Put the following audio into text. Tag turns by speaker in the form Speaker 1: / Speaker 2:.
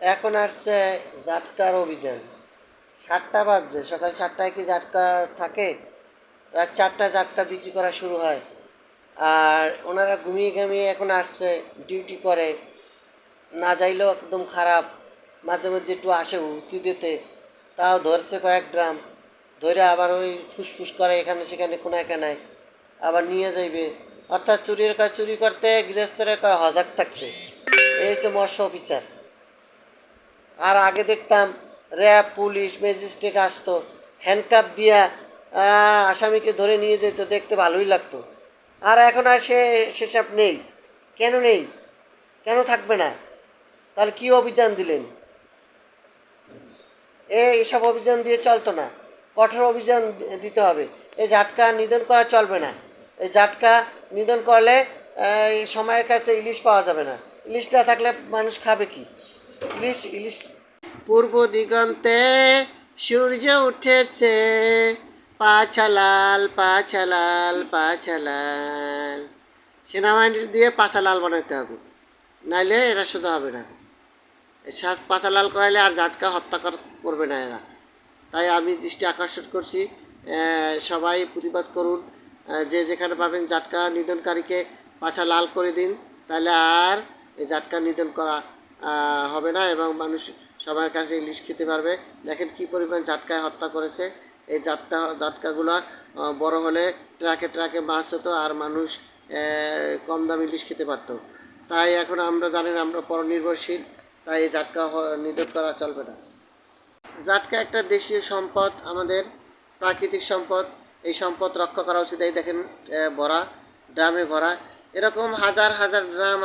Speaker 1: এখন আসছে জাটকার অভিযান। সাতটা বাজছে, সকাল সাতটায় কি জাটকা থাকে? রাত চারটায় জাটকা বিক্রি করা শুরু হয়। আর ওনারা ঘুমিয়ে ঘামিয়ে এখন আসছে, ডিউটি করে। না যাইলেও একদম খারাপ। মাঝে মধ্যে একটু আসে উঠতি দিতে। তাও ধরছে কয়েক ড্রাম ধরে আবার ওই ফুসফুস করে এখানে সেখানে, কোনায় কানায়। আবার নিয়ে যাইবে। অর্থাৎ চুরির কাজ চুরি করতে গৃহস্থের কয় হজাক থাকতে এই হচ্ছে মৎস্য অফিসার আর আগে দেখতাম র্যাব, পুলিশ, ম্যাজিস্ট্রেট আসতো হ্যান্ডকাপ দিয়া আসামিকে ধরে নিয়ে যেত, দেখতে ভালোই লাগতো। আর এখন আর সে সেসব নেই। কেন নেই? কেন থাকবে না? তাহলে কি অভিযান দিলেন? এ, এসব অভিযান দিয়ে চলতো না। কঠোর অভিযান দিতে হবে। এই জাটকা নিধন করা চলবে না। এই জাটকা নিধন করলে সময়ের কাছে ইলিশ পাওয়া যাবে না। ইলিশটা থাকলে মানুষ খাবে কি? ইলিশ ইলিশ। পূর্ব দিগন্তে সূর্য উঠেছে পাছালাল পাছালাল পাছালাল সেনাবাহিনী দিয়ে পাছা লাল বানাতে হবে। নাইলে এরা সোজা হবে না। শ্বাস পাছা লাল করাইলে আর জাটকা হত্যা করবে না এরা। তাই আমি দৃষ্টি আকর্ষণ করছি সবাই প্রতিবাদ করুন। যে যেখানে পাবেন জাটকা নিধনকারীকে পাছা লাল করে দিন। তাহলে আর এই জাটকা নিধন করা হবে না এবং মানুষ সবার কাছে ইলিশ খেতে পারবে। দেখেন কি পরিমাণ জাটকায় হত্যা করেছে। এই জাটকা, জাটকাগুলো বড় হলে ট্রাকে ট্রাকে মাছ হতো আর মানুষ কম দামে ইলিশ খেতে পারতো। তাই এখন আমরা জানেন আমরা পরনির্ভরশীল, তাই এই জাটকা নিধন করা চলবে না। জাটকা একটা দেশীয় সম্পদ, আমাদের প্রাকৃতিক সম্পদ। এই সম্পদ রক্ষা করা উচিত। এই দেখেন ভরা, ড্রামে ভরা। এরকম হাজার হাজার ড্রাম